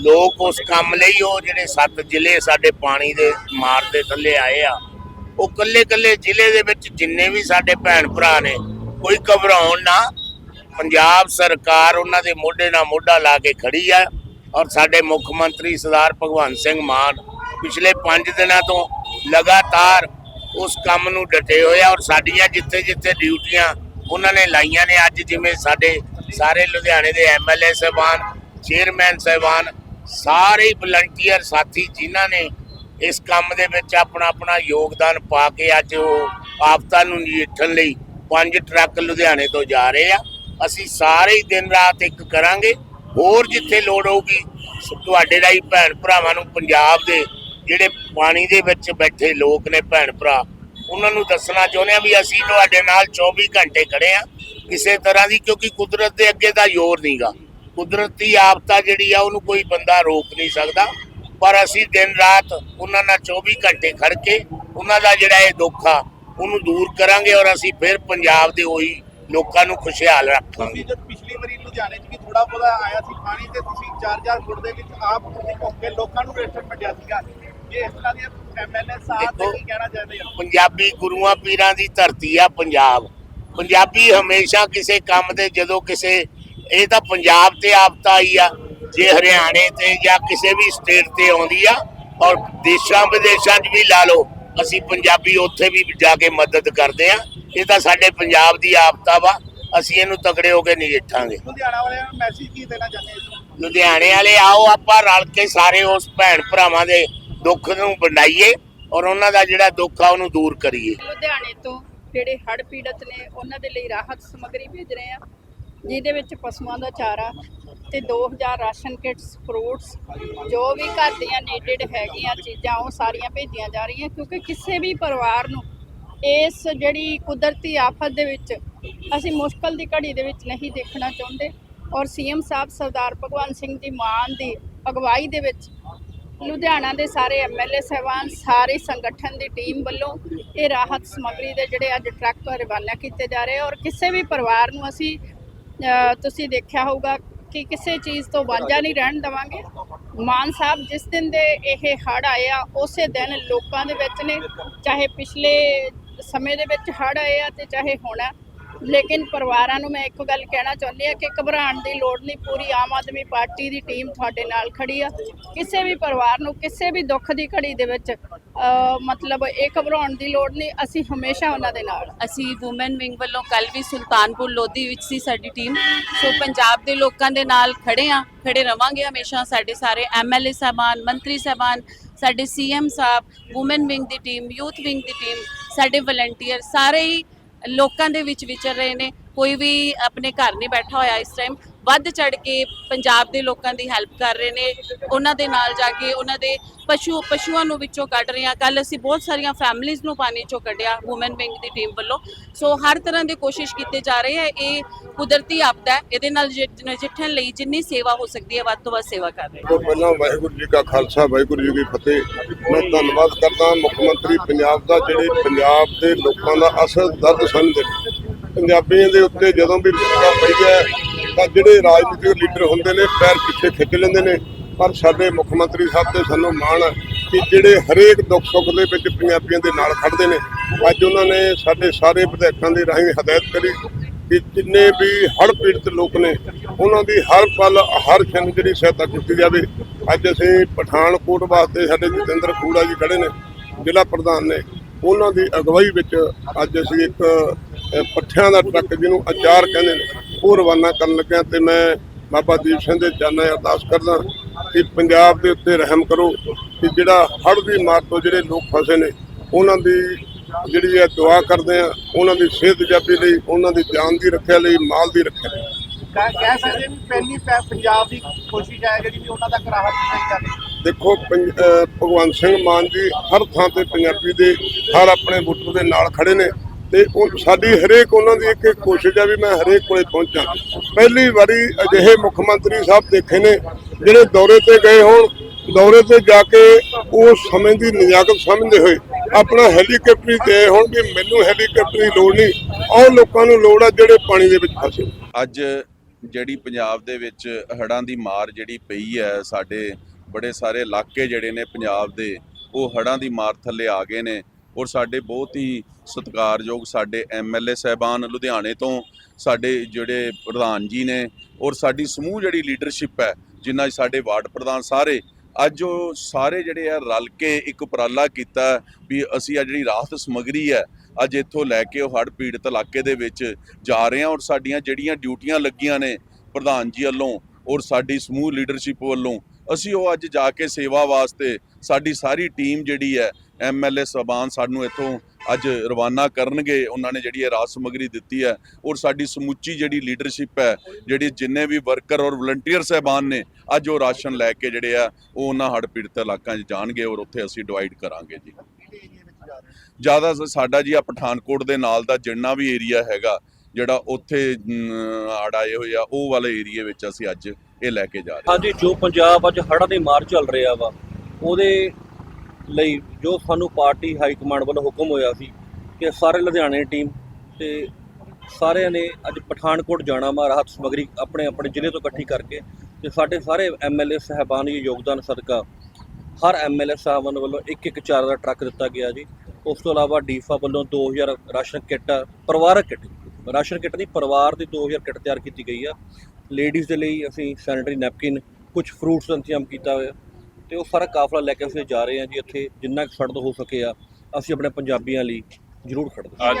ਲੋਕ ਉਸ ਕੰਮ ਲਈ ਉਹ ਜਿਹੜੇ ਸੱਤ ਜ਼ਿਲ੍ਹੇ ਸਾਡੇ ਪਾਣੀ ਦੇ ਮਾਰ ਦੇ ਥੱਲੇ ਆਏ ਆ ਉਹ ਕੱਲੇ ਕੱਲੇ ਜ਼ਿਲ੍ਹੇ ਦੇ ਵਿੱਚ ਜਿੰਨੇ ਵੀ ਸਾਡੇ ਭੈਣ ਭਰਾ ਨੇ, ਕੋਈ ਘਬਰਾਉਣ ਨਾ। ਪੰਜਾਬ ਸਰਕਾਰ ਉਹਨਾਂ ਦੇ ਮੋਢੇ ਨਾਲ ਮੋਢਾ ਲਾ ਕੇ ਖੜੀ ਆ ਔਰ ਸਾਡੇ ਮੁੱਖ ਮੰਤਰੀ ਸਰਦਾਰ ਭਗਵੰਤ ਸਿੰਘ ਮਾਨ ਪਿਛਲੇ 5 ਦਿਨਾਂ ਤੋਂ ਲਗਾਤਾਰ ਉਸ ਕੰਮ ਨੂੰ ਡਟੇ ਹੋਏ ਆ ਔਰ ਸਾਡੀਆਂ ਜਿੱਥੇ ਜਿੱਥੇ ਡਿਊਟੀਆਂ ਉਹਨਾਂ ਨੇ ਲਾਈਆਂ ਨੇ। ਅੱਜ ਜਿਵੇਂ ਸਾਡੇ ਸਾਰੇ ਲੁਧਿਆਣੇ ਦੇ ਐਮਐਲਏ ਸਾਹਿਬਾਨ, ਚੇਅਰਮੈਨ ਸਾਹਿਬਾਨ, ਸਾਰੇ ਵਲੰਟੀਅਰ ਸਾਥੀ ਜਿਨ੍ਹਾਂ ਨੇ ਇਸ ਕੰਮ ਦੇ ਵਿੱਚ ਆਪਣਾ ਆਪਣਾ ਯੋਗਦਾਨ ਪਾ ਕੇ ਅੱਜ ਉਹ ਆਫਤਾਂ ਨੂੰ ਨਜਿੱਠਣ ਲਈ ਪੰਜ ਟਰੱਕ ਲੁਧਿਆਣੇ ਤੋਂ ਜਾ ਰਹੇ ਆ। ਅਸੀਂ ਸਾਰੇ ਹੀ ਦਿਨ ਰਾਤ ਇੱਕ ਕਰਾਂਗੇ। ਹੋਰ ਜਿੱਥੇ ਲੋੜ ਹੋਊਗੀ ਤੁਹਾਡੇ ਰਾਹੀਂ ਭੈਣ ਭਰਾਵਾਂ ਨੂੰ ਪੰਜਾਬ ਦੇ ਜਿਹੜੇ ਪਾਣੀ ਦੇ ਵਿੱਚ ਬੈਠੇ ਲੋਕ ਨੇ ਭੈਣ ਭਰਾ, ਉਹਨਾਂ ਨੂੰ ਦੱਸਣਾ ਚਾਹੁੰਦੇ ਆ ਵੀ ਅਸੀਂ ਤੁਹਾਡੇ ਨਾਲ 24 ਘੰਟੇ ਖੜੇ ਆ ਕਿਸੇ ਤਰ੍ਹਾਂ ਦੀ ਕਿਉਂਕਿ ਕੁਦਰਤ ਦੇ ਅੱਗੇ ਦਾ ਜ਼ੋਰ ਨਹੀਂਗਾ ਕੁਦਰਤੀ ਆਫਤਾ ਜਿਹੜੀ ਆ, ਉਹਨੂੰ ਕੋਈ ਬੰਦਾ ਰੋਕ ਨਹੀਂ ਸਕਦਾ। ਪਰ ਅਸੀਂ ਦਿਨ ਰਾਤ ਉਹਨਾਂ ਨਾਲ 24 ਘੰਟੇ ਖੜ ਕੇ ਉਹਨਾਂ ਦਾ ਜਿਹੜਾ ਇਹ ਦੁੱਖ ਆ ਉਹਨੂੰ ਦੂਰ ਕਰਾਂਗੇ ਔਰ ਅਸੀਂ ਫਿਰ ਪੰਜਾਬ ਦੇ ਉਹੀ ਲੋਕਾਂ ਨੂੰ ਖੁਸ਼ਹਾਲ ਰੱਖਾਂਗੇ। ਤੁਸੀਂ ਜਦ ਪਿਛਲੀ ਵਾਰੀ ਲੁਧਿਆਣੇ 'ਚ ਵੀ ਥੋੜਾ ਬਹੁਤਾ ਆਇਆ ਸੀ ਪਾਣੀ ਤੇ ਤੁਸੀਂ 4-4 ਫੁੱਟ ਦੇ ਵਿੱਚ ਆਪ ਤੁਸੀਂ ਘੁੰਮ ਕੇ ਲੋਕਾਂ ਨੂੰ ਰੇਸ਼ਨ ਵੰਡਿਆ ਸੀਗਾ। ਇਹ ਇਸ ਤਰ੍ਹਾਂ ਦੀਆਂ ਐਮਐਲਏ ਸਾਹਿਬ ਤੇ ਦੇਖੋ, ਕੀ ਕਹਿਣਾ ਚਾਹੁੰਦੇ ਹੋ? ਪੰਜਾਬੀ ਗੁਰੂਆਂ ਪੀਰਾਂ ਦੀ ਧਰਤੀ ਆ ਪੰਜਾਬ। ਪੰਜਾਬੀ ਹਮੇਸ਼ਾ ਕਿਸੇ ਕੰਮ ਦੇ ਜਦੋਂ ਕਿਸੇ ਇਹ ਤਾਂ ਪੰਜਾਬ ਤੇ ਆਪਤਾ ਆਈ ਆ। ਜੇ ਹਰਿਆਣੇ ਤੇ ਜਾਂ ਕਿਸੇ ਵੀ ਸਟੇਟ ਤੇ ਆਉਂਦੀ ਆ ਔਰ ਦੇਸ਼ਾਂ ਵਿਦੇਸ਼ਾਂ 'ਚ ਵੀ ਲਾ ਲਓ ਅਸੀਂ ਪੰਜਾਬੀ ਉੱਥੇ ਵੀ ਜਾ ਕੇ ਮਦਦ ਕਰਦੇ ਆ ਇਹ ਤਾਂ ਸਾਡੇ ਪੰਜਾਬ ਦੀ ਆਪਤਾ ਵਾ ਅਸੀਂ ਇਹਨੂੰ ਤਕੜੇ ਹੋ ਕੇ ਨਜਿੱਠਾਂਗੇ ਲੁਧਿਆਣਾ ਵਾਲਿਆਂ ਨੂੰ ਮੈਸੇਜ ਕੀ ਦੇਣਾ ਚਾਹੁੰਦੇ ਹੋ? ਲੁਧਿਆਣੇ ਵਾਲੇ ਆਓ ਆਪਾਂ ਰਲ ਕੇ ਸਾਰੇ ਉਸ ਭੈਣ ਭਰਾਵਾਂ ਦੇ ਦੁੱਖ ਨੂੰ ਵੰਡਾਈਏ ਔਰ ਉਹਨਾਂ ਦਾ ਜਿਹੜਾ ਦੁੱਖ ਆ ਉਹਨੂੰ ਦੂਰ ਕਰੀਏ। ਲੁਧਿਆਣੇ ਤੋਂ ਜਿਹੜੇ ਹੜ੍ਹ ਪੀੜਤ ਨੇ ਉਹਨਾਂ ਦੇ ਲਈ ਰਾਹਤ ਸਮੱਗਰੀ ਭੇਜ ਰਹੇ ਆ ਜਿਹਦੇ ਵਿੱਚ ਪਸ਼ੂਆਂ ਦਾ ਚਾਰਾ ਤੇ 2000 ਰਾਸ਼ਨ ਕਿਟਸ ਫਰੂਟਸ ਜੋ ਵੀ ਘਰ ਦੀਆਂ ਨੀਡਡ ਹੈਗੀਆਂ ਚੀਜ਼ਾਂ ਉਹ ਸਾਰੀਆਂ ਭੇਜੀਆਂ ਜਾ ਰਹੀਆਂ ਕਿਉਂਕਿ ਕਿਸੇ ਵੀ ਪਰਿਵਾਰ ਨੂੰ ਇਸ ਜਿਹੜੀ ਕੁਦਰਤੀ ਆਫਤ ਦੇ ਵਿੱਚ ਅਸੀਂ ਮੁਸ਼ਕਲ ਦੀ ਘੜੀ ਦੇ ਵਿੱਚ ਨਹੀਂ ਦੇਖਣਾ ਚਾਹੁੰਦੇ ਔਰ ਸੀਐਮ ਸਾਹਿਬ ਸਰਦਾਰ ਭਗਵੰਤ ਸਿੰਘ ਜੀ ਮਾਨ ਦੀ ਅਗਵਾਈ ਦੇ ਵਿੱਚ ਲੁਧਿਆਣਾ ਦੇ ਸਾਰੇ ਐਮਐਲਏ ਸਹਿਬਾਨ, ਸਾਰੇ ਸੰਗਠਨ ਦੀ ਟੀਮ ਵੱਲੋਂ ਇਹ ਰਾਹਤ ਸਮੱਗਰੀ ਦੇ ਜਿਹੜੇ ਅੱਜ ਟਰੱਕ ਰਵਾਨਾ ਕੀਤੇ ਜਾ ਰਹੇ ਔਰ ਕਿਸੇ ਵੀ ਪਰਿਵਾਰ ਨੂੰ ਅਸੀਂ ਤੁਸੀਂ ਦੇਖਿਆ ਹੋਊਗਾ ਕਿ ਕਿਸੇ ਚੀਜ਼ ਤੋਂ ਵਾਂਝਾ ਨਹੀਂ ਰਹਿਣ ਦੇਵਾਂਗੇ। ਮਾਨ ਸਾਹਿਬ, ਜਿਸ ਦਿਨ ਦੇ ਇਹ ਹੜ੍ਹ ਆਏ ਉਸੇ ਦਿਨ ਲੋਕਾਂ ਦੇ ਵਿੱਚ ਨੇ, ਚਾਹੇ ਪਿਛਲੇ ਸਮੇਂ ਦੇ ਵਿੱਚ ਹੜ੍ਹ ਆਏ ਆ ਤੇ ਚਾਹੇ ਹੋਣਾ ਲੇਕਿਨ ਪਰਿਵਾਰਾਂ ਨੂੰ ਮੈਂ ਇੱਕ ਗੱਲ ਕਹਿਣਾ ਚਾਹੁੰਦੀ ਆ ਕਿ ਘਬਰਾਉਣ ਦੀ ਲੋੜ ਨਹੀਂ, ਪੂਰੀ ਆਮ ਆਦਮੀ ਪਾਰਟੀ ਦੀ ਟੀਮ ਤੁਹਾਡੇ ਨਾਲ ਖੜੀ ਆ। ਕਿਸੇ ਵੀ ਪਰਿਵਾਰ ਨੂੰ, ਕਿਸੇ ਵੀ ਦੁੱਖ ਦੀ ਘੜੀ ਦੇ ਵਿੱਚ ਮਤਲਬ ਇਹ ਘਬਰਾਉਣ ਦੀ ਲੋੜ ਨਹੀਂ, ਅਸੀਂ ਹਮੇਸ਼ਾ ਉਹਨਾਂ ਦੇ ਨਾਲ। ਅਸੀਂ ਔਮਨ ਵਿੰਗ ਵੱਲੋਂ ਕੱਲ ਵੀ ਸੁਲਤਾਨਪੁਰ ਲੋਧੀ ਵਿੱਚ ਸੀ ਸਾਡੀ ਟੀਮ ਸੋ ਪੰਜਾਬ ਦੇ ਲੋਕਾਂ ਦੇ ਨਾਲ ਖੜੇ ਆ ਖੜੇ ਰਵਾਂਗੇ ਹਮੇਸ਼ਾ ਸਾਡੇ ਸਾਰੇ ਐਮਐਲਏ ਸਾਹਿਬਾਨ, ਮੰਤਰੀ ਸਾਹਿਬਾਨ, ਸਾਡੇ ਸੀਐਮ ਸਾਹਿਬ ਔਮਨ ਵਿੰਗ ਦੀ ਟੀਮ ਯੂਥ ਵਿੰਗ ਦੀ ਟੀਮ ਸਾਡੇ ਵਲੰਟੀਅਰ ਸਾਰੇ ਹੀ ਲੋਕਾਂ ਦੇ ਵਿੱਚ ਵਿਚਰ ਰਹੇ ਨੇ। ਕੋਈ ਵੀ ਆਪਣੇ ਘਰ ਨਹੀਂ ਬੈਠਾ ਹੋਇਆ ਇਸ ਟਾਈਮ ਵੱਧ ਚੜ ਕੇ ਪੰਜਾਬ ਦੇ ਲੋਕਾਂ ਦੀ ਹੈਲਪ ਕਰ ਰਹੇ ਨੇ। ਉਹਨਾਂ ਦੇ ਨਾਲ ਜਾ ਕੇ ਉਹਨਾਂ ਦੇ ਪਸ਼ੂ, ਪਸ਼ੂਆਂ ਨੂੰ ਵਿੱਚੋਂ ਕੱਢ ਰਹੇ ਆ ਕੱਲ ਅਸੀਂ ਬਹੁਤ ਸਾਰੀਆਂ ਫੈਮਲੀਆਂ ਨੂੰ ਪਾਣੀ ਚੋਂ ਕੱਢਿਆ ਔਮਨ ਵਿੰਗ ਦੀ ਟੀਮ ਵੱਲੋਂ। ਸੋ ਹਰ ਤਰ੍ਹਾਂ ਦੇ ਕੋਸ਼ਿਸ਼ ਕੀਤੇ ਜਾ ਰਹੇ ਹੈ। ਇਹ ਕੁਦਰਤੀ ਆਪਦਾ ਹੈ। ਇਹਦੇ ਨਾਲ ਨਜਿ- ਨਜਿੱਠਣ ਲਈ ਜਿੰਨੀ ਸੇਵਾ ਹੋ ਸਕਦੀ ਹੈ, ਵੱਧ ਤੋਂ ਵੱਧ ਸੇਵਾ ਕਰ ਰਹੇ ਹਾਂ। ਤੋਂ ਪਹਿਲਾਂ ਵਾਹਿਗੁਰੂ ਜੀ ਕਾ ਖਾਲਸਾ, ਵਾਹਿਗੁਰੂ ਜੀ ਕੀ ਫਤਿਹ। ਮੈਂ ਧੰਨਵਾਦ ਕਰਦਾ ਮੁੱਖ ਮੰਤਰੀ ਪੰਜਾਬ ਦਾ, ਜਿਹੜੇ ਪੰਜਾਬ ਦੇ ਲੋਕਾਂ ਦਾ ਅਸਲ ਦਰਦ ਸਮਝਦੇ ਨੇ। ਪੰਜਾਬੀਆਂ ਦੇ ਉੱਤੇ ਜਦੋਂ ਵੀ ਮੁਸ਼ਕਲ ਪਈ ਹੈ ਤਾਂ ਜਿਹੜੇ ਰਾਜਨੀਤਿਕ ਲੀਡਰ ਹੁੰਦੇ ਨੇ, ਪੈਰ ਪਿੱਛੇ ਖਿੱਚ ਲੈਂਦੇ ਨੇ। ਪਰ ਸਾਡੇ ਮੁੱਖ ਮੰਤਰੀ ਸਾਹਿਬ ਤੇ ਸਾਨੂੰ ਮਾਣ ਹੈ ਕਿ ਜਿਹੜੇ ਹਰੇਕ ਦੁੱਖ ਸੁੱਖ ਦੇ ਵਿੱਚ ਪੰਜਾਬੀਆਂ ਦੇ ਨਾਲ ਖੜਦੇ ਨੇ। ਅੱਜ ਉਹਨਾਂ ਨੇ ਸਾਡੇ ਸਾਰੇ ਵਿਧਾਇਕਾਂ ਦੇ ਰਾਹੀਂ ਹਦਾਇਤ ਕਰੀ ਕਿ ਜਿੰਨੇ ਵੀ ਹੜ੍ਹ ਪੀੜਤ ਲੋਕ ਨੇ, ਉਹਨਾਂ ਦੀ ਹਰ ਪਲ, ਹਰ ਛਿਨ ਜਿਹੜੀ ਸਹਾਇਤਾ ਕੀਤੀ ਜਾਵੇ। ਅੱਜ ਅਸੀਂ ਪਠਾਨਕੋਟ ਵਾਸਤੇ ਸਾਡੇ ਜਤਿੰਦਰ ਖੂੜਾ ਜੀ ਖੜੇ ਨੇ, ਜ਼ਿਲ੍ਹਾ ਪ੍ਰਧਾਨ ਨੇ। ਉਹਨਾਂ ਦੀ ਅਗਵਾਈ ਵਿੱਚ ਅੱਜ ਅਸੀਂ ਇੱਕ ਪੱਠਿਆਂ ਦਾ ਟਰੱਕ ਜਿਹਨੂੰ ਅਚਾਰ ਕਹਿੰਦੇ ਨੇ ਉਹ ਰਵਾਨਾ ਕਰਨ ਲੱਗਿਆ ਤੇ ਮੈਂ ਬਾਬਾ ਦੀਪ ਸਿੰਘ ਦੇ 'ਚ ਅਰਦਾਸ ਕਰਦਾ ਕਿ ਪੰਜਾਬ ਦੇ ਉੱਤੇ ਰਹਿਮ ਕਰੋ ਕਿ ਜਿਹੜਾ ਹੜ੍ਹ ਦੀ ਮਾਰ ਤੋਂ ਜਿਹੜੇ ਲੋਕ ਫਸੇ ਨੇ ਉਹਨਾਂ ਦੀ ਜਿਹੜੀ ਹੈ ਦੁਆ ਕਰਦੇ ਆ ਉਹਨਾਂ ਦੀ ਸਿਹਤ ਜਾਬੀ ਲਈ ਉਹਨਾਂ ਦੀ ਜਾਨ ਦੀ ਰੱਖਿਆ ਲਈ ਮਾਲ ਦੀ ਰੱਖਿਆ ਲਈ। ਕਹਿ ਸਕਦੇ ਵੀ ਪਹਿਲੀ ਪੈ- ਪੰਜਾਬ ਦੀ ਕੋਸ਼ਿਸ਼ ਹੈ ਜਿਹੜੀ ਵੀ ਉਹਨਾਂ ਤੱਕ ਰਾਹਤ ਪਹੁੰਚਾਈ ਜਾਵੇ। ਦੇਖੋ ਭਗਵੰਤ ਸਿੰਘ ਮਾਨ ਜੀ ਹਰ ਥਾਂ ਤੇ ਪੰਜਾਬੀ ਦੇ ਹਰ ਆਪਣੇ ਵੋਟਰ ਦੇ ਨਾਲ ਖੜੇ ਨੇ। ਤੇ ਉਹ ਸਾਡੀ ਹਰੇਕ ਉਹਨਾਂ ਦੀ ਇੱਕ ਕੋਸ਼ਿਸ਼ ਹੈ ਵੀ ਮੈਂ ਹਰੇਕ ਕੋਲੇ ਪਹੁੰਚਾਂ। ਪਹਿਲੀ ਵਾਰੀ ਅਜਿਹੇ ਮੁੱਖ ਮੰਤਰੀ ਸਾਹਿਬ ਦੇਖੇ ਨੇ, ਜਿਹੜੇ ਦੌਰੇ ਤੇ ਗਏ ਹੋਣ, ਦੌਰੇ ਤੇ ਜਾ ਕੇ ਉਸ ਸਮੇਂ ਦੀ ਨਜ਼ਾਕਤ ਸਮਝਦੇ ਹੋਏ ਆਪਣਾ ਹੈਲੀਕਾਪਟਰ ਤੇ ਆਏ ਹੋਣ ਵੀ ਮੈਨੂੰ ਹੈਲੀਕਾਪਟਰ ਦੀ ਲੋੜ ਨਹੀਂ ਉਹ ਲੋਕਾਂ ਨੂੰ ਲੋੜ ਆ ਜਿਹੜੇ ਪਾਣੀ ਦੇ ਵਿੱਚ ਫਸੇ ਅੱਜ ਜਿਹੜੀ ਪੰਜਾਬ ਦੇ ਵਿੱਚ ਹੜ੍ਹਾਂ ਦੀ ਮਾਰ ਜਿਹੜੀ ਪਈ ਹੈ, ਸਾਡੇ ਬੜੇ ਸਾਰੇ ਇਲਾਕੇ ਜਿਹੜੇ ਨੇ ਪੰਜਾਬ ਦੇ, ਉਹ ਹੜ੍ਹਾਂ ਦੀ ਮਾਰ ਥੱਲੇ ਆ ਗਏ ਨੇ। ਔਰ ਸਾਡੇ ਬਹੁਤ ਹੀ ਸਤਿਕਾਰਯੋਗ ਸਾਡੇ ਐਮਐਲਏ ਸਹਿਬਾਨ ਲੁਧਿਆਣੇ ਤੋਂ ਸਾਡੇ ਜਿਹੜੇ ਪ੍ਰਧਾਨ ਜੀ ਨੇ ਔਰ ਸਾਡੀ ਸਮੂਹ ਜਿਹੜੀ ਲੀਡਰਸ਼ਿਪ ਹੈ ਜਿਨ੍ਹਾਂ 'ਚ ਸਾਡੇ ਵਾਰਡ ਪ੍ਰਧਾਨ ਸਾਰੇ, ਅੱਜ ਉਹ ਸਾਰੇ ਜਿਹੜੇ ਆ ਰਲ ਕੇ ਇੱਕ ਉਪਰਾਲਾ ਕੀਤਾ ਵੀ ਅਸੀਂ ਆ ਜਿਹੜੀ ਰਾਹਤ ਸਮਗਰੀ ਹੈ, ਅੱਜ ਇੱਥੋਂ ਲੈ ਕੇ ਉਹ ਹੜ੍ਹ ਪੀੜਤ ਇਲਾਕੇ ਦੇ ਵਿੱਚ ਜਾ ਰਹੇ ਹਾਂ ਔਰ ਸਾਡੀਆਂ ਜਿਹੜੀਆਂ ਡਿਊਟੀਆਂ ਲੱਗੀਆਂ ਨੇ ਪ੍ਰਧਾਨ ਜੀ ਵੱਲੋਂ ਔਰ ਸਾਡੀ ਸਮੂਹ ਲੀਡਰਸ਼ਿਪ ਵੱਲੋਂ, ਅਸੀਂ ਉਹ ਅੱਜ ਜਾ ਕੇ ਸੇਵਾ ਵਾਸਤੇ ਸਾਡੀ ਸਾਰੀ ਟੀਮ ਜਿਹੜੀ ਹੈ ਐਮਐਲਏ ਸਬਾਨ ਸਾਨੂੰ ਇੱਥੋਂ ਅੱਜ ਰਵਾਨਾ ਕਰਨਗੇ, ਉਹਨਾਂ ਨੇ ਜਿਹੜੀ ਇਹ ਰਾਜ ਸਮਗਰੀ ਦਿੱਤੀ ਹੈ, ਔਰ ਸਾਡੀ ਸਮੁੱਚੀ ਜਿਹੜੀ ਲੀਡਰਸ਼ਿਪ ਹੈ, ਜਿਹੜੀ ਜਿੰਨੇ ਵੀ ਵਰਕਰ ਔਰ ਵਲੰਟੀਅਰ ਸਹਿਬਾਨ ਨੇ, ਅੱਜ ਉਹ ਰਾਸ਼ਨ ਲੈ ਕੇ ਜਿਹੜੇ ਆ, ਉਹ ਉਹਨਾਂ ਹੜ੍ਹ ਪੀੜਤ ਇਲਾਕਿਆਂ 'ਚ ਜਾਣਗੇ ਔਰ ਉੱਥੇ ਅਸੀਂ ਡਿਵਾਈਡ ਕਰਾਂਗੇ ਜੀ। ਜ਼ਿਆਦਾ ਸਾਡਾ ਜੀ ਆ ਪਠਾਨਕੋਟ ਦੇ ਨਾਲ ਦਾ ਜਿੰਨਾ ਵੀ ਏਰੀਆ ਹੈਗਾ, ਜਿਹੜਾ ਉੱਥੇ ਹੜ ਆਏ ਹੋਏ ਆ, ਉਹ ਵਾਲੇ ਏਰੀਏ ਵਿੱਚ ਅਸੀਂ ਅੱਜ ਇਹ ਲੈ ਕੇ ਜਾ ਰਹੇ ਹਾਂ। ਹਾਂਜੀ, ਜੋ ਪੰਜਾਬ ਅੱਜ ਹੜ੍ਹਾਂ ਦੀ ਮਾਰ ਚੱਲ ਰਿਹਾ ਵਾ, ਉਹਦੇ ਲਈ ਜੋ ਸਾਨੂੰ ਪਾਰਟੀ ਹਾਈ ਕਮਾਂਡ ਵੱਲੋਂ ਹੁਕਮ ਹੋਇਆ ਸੀ ਕਿ ਸਾਰੇ ਲੁਧਿਆਣੇ ਟੀਮ ਤੇ ਸਾਰਿਆਂ ਨੇ ਅੱਜ ਪਠਾਨਕੋਟ ਜਾਣਾ ਵਾ, ਰਾਹਤ ਸਮਗਰੀ ਆਪਣੇ ਆਪਣੇ ਜ਼ਿਲ੍ਹੇ ਤੋਂ ਇਕੱਠੀ ਕਰਕੇ ਤੇ ਸਾਡੇ ਸਾਰੇ ਐਮਐਲਏ ਸਹਿਬਾਨ ਦੇ ਯੋਗਦਾਨ ਸਦਕਾ, ਹਰ ਐਮਐਲਏ ਸਾਹਿਬਾਨ ਵੱਲੋਂ ਇੱਕ ਇੱਕ ਚਾਰ ਦਾ ਟਰੱਕ ਦਿੱਤਾ ਗਿਆ ਜੀ। ਉਸ ਤੋਂ ਇਲਾਵਾ ਡੀਫਾ ਵੱਲੋਂ 2000 ਰਾਸ਼ਨ ਕਿੱਟ, ਪਰਿਵਾਰਕ ਕਿੱਟ, ਰਾਸ਼ਨ ਕਿੱਟ ਦੀ ਪਰਿਵਾਰ ਦੀ 2000 ਕਿੱਟ ਤਿਆਰ ਕੀਤੀ ਗਈ ਆ। ਲੇਡੀਜ਼ ਦੇ ਲਈ ਅਸੀਂ ਸੈਨੀਟਰੀ ਨੈਪਕਿਨ ਕੁਝ ਫਰੂਟਸ ਦਾ ਇੰਤਜ਼ਾਮ ਕੀਤਾ ਹੋਇਆ। ਤੇ ਉਹ ਸਾਰਾ ਕਾਫਲਾ ਲੈ ਕੇ ਅਸੀਂ ਜਾ ਰਹੇ ਹਾਂ ਜੀ ਇੱਥੇ ਜਿੰਨਾ ਕੁ ਸਾਡੇ ਹੋ ਸਕੇ ਆ ਅਸੀਂ ਆਪਣੇ ਪੰਜਾਬੀਆਂ ਲਈ ਜ਼ਰੂਰ ਖੜਦੇ ਅੱਜ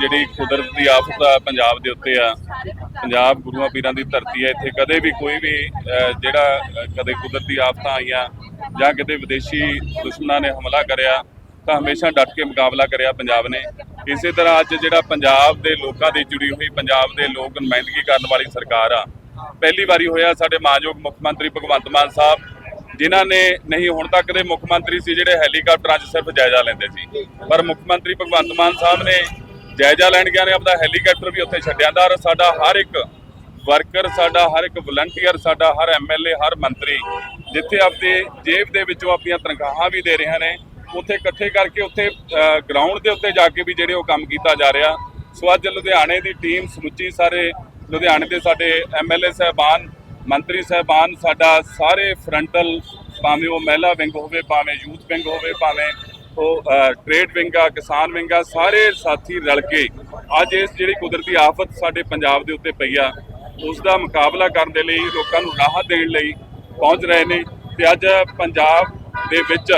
ਜਿਹੜੀ ਕੁਦਰਤ ਦੀ ਆਫਤ ਆ ਪੰਜਾਬ ਦੇ ਉੱਤੇ ਆ ਪੰਜਾਬ ਗੁਰੂਆਂ ਪੀਰਾਂ ਦੀ ਧਰਤੀ ਹੈ ਇੱਥੇ ਕਦੇ ਵੀ ਕੋਈ ਵੀ ਅਹ, ਜਿਹੜਾ ਕਦੇ ਕੁਦਰਤੀ ਆਫਤਾਂ ਆਈਆਂ ਜਾਂ ਕਿਤੇ ਵਿਦੇਸ਼ੀ ਦੁਸ਼ਮਣਾਂ ਨੇ ਹਮਲਾ ਕਰਿਆ ਤਾਂ ਹਮੇਸ਼ਾ ਡਟ ਕੇ ਮੁਕਾਬਲਾ ਕਰਿਆ ਪੰਜਾਬ ਨੇ। ਇਸੇ ਤਰ੍ਹਾਂ ਅੱਜ ਜਿਹੜਾ ਪੰਜਾਬ ਦੇ ਲੋਕਾਂ ਦੀ ਜੁੜੀ ਹੋਈ ਪੰਜਾਬ ਦੇ ਲੋਕ ਨੁਮਾਇੰਦਗੀ ਕਰਨ ਵਾਲੀ ਸਰਕਾਰ ਆ ਪਹਿਲੀ ਵਾਰੀ ਹੋਇਆ ਸਾਡੇ ਮਾਨਯੋਗ ਮੁੱਖ ਮੰਤਰੀ ਭਗਵੰਤ ਮਾਨ ਸਾਹਿਬ ਜਿਨ੍ਹਾਂ ਨੇ ਨਹੀਂ ਹੁਣ ਤੱਕ ਦੇ ਮੁੱਖ ਮੰਤਰੀ ਸੀ ਜਿਹੜੇ ਹੈਲੀਕਾਪਟਰਾਂ 'ਚ ਸਿਰਫ ਜਾਇਜ਼ਾ ਲੈਂਦੇ ਸੀ। ਪਰ ਮੁੱਖ ਮੰਤਰੀ ਭਗਵੰਤ ਮਾਨ ਸਾਹਿਬ ਨੇ ਜਾਇਜ਼ਾ ਲੈਣ ਗਿਆ ਨੇ, ਆਪਦਾ ਹੈਲੀਕਾਪਟਰ ਵੀ ਉੱਥੇ ਛੱਡਿਆ। ਦਾ ਔਰ ਸਾਡਾ ਹਰ ਇੱਕ ਵਰਕਰ, ਸਾਡਾ ਹਰ ਇੱਕ ਵਲੰਟੀਅਰ, ਸਾਡਾ ਹਰ ਐਮਐਲਏ, ਹਰ ਮੰਤਰੀ ਜਿੱਥੇ ਆਪਦੇ ਜੇਬ ਦੇ ਵਿੱਚੋਂ ਆਪਣੀਆਂ ਤਨਖਾਹਾਂ ਵੀ ਦੇ ਰਹੇ ਨੇ, ਉੱਥੇ ਇਕੱਠੇ ਕਰਕੇ ਉੱਥੇ ਗਰਾਊਂਡ ਦੇ ਉੱਤੇ ਜਾ ਕੇ ਵੀ ਜਿਹੜੇ ਉਹ ਕੰਮ ਕੀਤਾ ਜਾ ਰਿਹਾ। ਸੋ ਅੱਜ ਲੁਧਿਆਣੇ ਦੀ ਟੀਮ ਸਮੁੱਚੀ ਸਾਰੇ ਲੁਧਿਆਣੇ ਦੇ ਸਾਡੇ ਐਮਐਲਏ ਸਹਿਬਾਨ ਮੰਤਰੀ ਸਹਿਬਾਨ, ਸਾਡਾ ਸਾਰੇ ਫਰੰਟਲ ਭਾਵੇਂ ਉਹ ਮਹਿਲਾ ਵਿੰਗ ਹੋਵੇ, ਭਾਵੇਂ ਯੂਥ ਵਿੰਗ ਹੋਵੇ, ਭਾਵੇਂ ਉਹ ਟ੍ਰੇਡ ਵਿੰਗ ਆ, ਕਿਸਾਨ ਵਿੰਗ ਆ, ਸਾਰੇ ਸਾਥੀ ਰਲ ਕੇ ਅੱਜ ਇਸ ਜਿਹੜੀ ਕੁਦਰਤੀ ਆਫਤ ਸਾਡੇ ਪੰਜਾਬ ਦੇ ਉੱਤੇ ਪਈ ਆ ਉਸ ਦਾ ਮੁਕਾਬਲਾ ਕਰਨ ਦੇ ਲਈ, ਲੋਕਾਂ ਨੂੰ ਰਾਹਤ ਦੇਣ ਲਈ ਪਹੁੰਚ ਰਹੇ ਨੇ ਤੇ ਅੱਜ ਪੰਜਾਬ ਦੇ ਵਿੱਚ,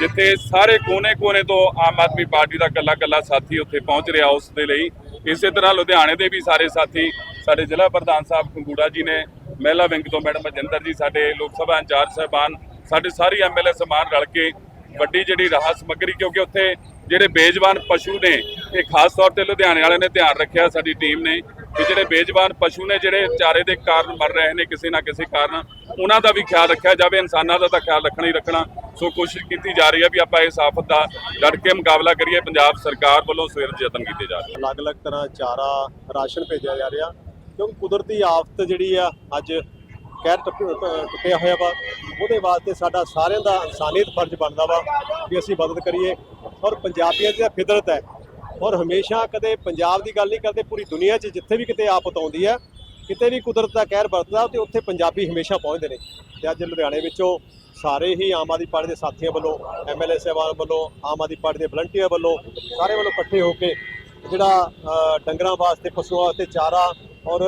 ਜਿੱਥੇ ਸਾਰੇ ਕੋਨੇ-ਕੋਨੇ ਤੋਂ ਆਮ ਆਦਮੀ ਪਾਰਟੀ ਦਾ ਕੱਲਾ-ਕੱਲਾ ਸਾਥੀ ਉੱਥੇ ਪਹੁੰਚ ਰਿਹਾ ਉਸ ਦੇ ਲਈ, ਇਸੇ ਤਰ੍ਹਾਂ ਲੁਧਿਆਣੇ ਦੇ ਵੀ ਸਾਰੇ ਸਾਥੀ, ਸਾਡੇ ਜ਼ਿਲ੍ਹਾ ਪ੍ਰਧਾਨ ਸਾਹਿਬ ਕੰਗੂੜਾ ਜੀ ਨੇ ਮਹਿਲਾ ਵਿੰਗ ਤੋਂ ਮੈਡਮ ਅਜਿੰਦਰ ਜੀ, ਸਾਡੇ ਲੋਕ ਸਭਾ ਇੰਚਾਰਜ ਸਾਹਿਬਾਨ, ਸਾਡੇ ਸਾਰੀ ਐਮਐਲਏ ਸਮਾਨ ਰਲ ਕੇ ਵੱਡੀ ਜਿਹੜੀ ਰਾਹਤ ਸਮੱਗਰੀ, ਕਿਉਂਕਿ ਉੱਥੇ ਜਿਹੜੇ ਬੇਜਵਾਨ ਪਸ਼ੂ ਨੇ, ਇਹ ਖਾਸ ਤੌਰ ਤੇ ਲੁਧਿਆਣੇ ਵਾਲਿਆਂ ਨੇ ਧਿਆਨ ਰੱਖਿਆ, ਸਾਡੀ ਟੀਮ ਨੇ ਕਿ ਜਿਹੜੇ ਬੇਜਵਾਨ ਪਸ਼ੂ ਨੇ, ਜਿਹੜੇ ਚਾਰੇ ਦੇ ਕਾਰਨ ਮਰ ਰਹੇ ਨੇ ਕਿਸੇ ਨਾ ਕਿਸੇ ਕਾਰਨ, ਉਹਨਾਂ ਦਾ ਵੀ ਖਿਆਲ ਰੱਖਿਆ ਜਾਵੇ, ਇਨਸਾਨਾਂ ਦਾ ਤਾਂ ਖਿਆਲ ਰੱਖਣਾ ਹੀ ਰੱਖਣਾ। ਸੋ ਕੋਸ਼ਿਸ਼ ਕੀਤੀ ਜਾ ਰਹੀ ਹੈ ਵੀ ਆਪਾਂ ਇਸ ਆਫਤ ਦਾ ਡਟ ਕੇ ਮੁਕਾਬਲਾ ਕਰੀਏ, ਪੰਜਾਬ ਸਰਕਾਰ ਵੱਲੋਂ ਸਵੇਰ ਯਤਨ ਕੀਤੇ ਜਾ ਰਹੇ ਅਲੱਗ-ਅਲੱਗ ਤਰ੍ਹਾਂ ਚਾਰਾ ਰਾਸ਼ਨ ਭੇਜਿਆ ਜਾ ਰਿਹਾ। ਕਿਉਂਕਿ ਕੁਦਰਤੀ ਆਫਤ ਜਿਹੜੀ ਆ ਅੱਜ ਕਹਿਰ ਟੱਪ- ਟੁੱਟਿਆ ਹੋਇਆ ਵਾ, ਉਹਦੇ ਵਾਸਤੇ ਸਾਡਾ ਸਾਰਿਆਂ ਦਾ ਇਨਸਾਨੀਅਤ ਫਰਜ਼ ਬਣਦਾ ਵਾ ਵੀ ਅਸੀਂ ਮਦਦ ਕਰੀਏ। ਔਰ ਪੰਜਾਬੀਆਂ ਦੀ ਤਾਂ ਫਿਦਰਤ ਹੈ। ਔਰ ਹਮੇਸ਼ਾ ਕਦੇ ਪੰਜਾਬ ਦੀ ਗੱਲ ਨਹੀਂ ਕਰਦੇ, ਪੂਰੀ ਦੁਨੀਆ 'ਚ ਜਿੱਥੇ ਵੀ ਕਿਤੇ ਆਫਤ ਆਉਂਦੀ ਹੈ ਕਿਤੇ ਵੀ ਕੁਦਰਤ ਦਾ ਕਹਿਰ ਵਰਤਦਾ, ਤੇ ਉੱਥੇ ਪੰਜਾਬੀ ਹਮੇਸ਼ਾ ਪਹੁੰਚਦੇ ਨੇ। ਤੇ ਅੱਜ ਲੁਧਿਆਣੇ ਵਿੱਚੋਂ ਸਾਰੇ ਹੀ ਆਮ ਆਦਮੀ ਪਾਰਟੀ ਦੇ ਸਾਥੀਆਂ ਵੱਲੋਂ ਐਮਐਲਏ ਸਾਹਿਬਾਨ ਵੱਲੋਂ, ਆਮ ਆਦਮੀ ਪਾਰਟੀ ਦੇ ਵਲੰਟੀਅਰ ਵੱਲੋਂ ਸਾਰੇ ਵੱਲੋਂ ਇਕੱਠੇ ਹੋ ਕੇ ਜਿਹੜਾ ਡੰਗਰਾਂ ਵਾਸਤੇ, ਪਸ਼ੂਆਂ ਵਾਸਤੇ ਚਾਰਾ ਔਰ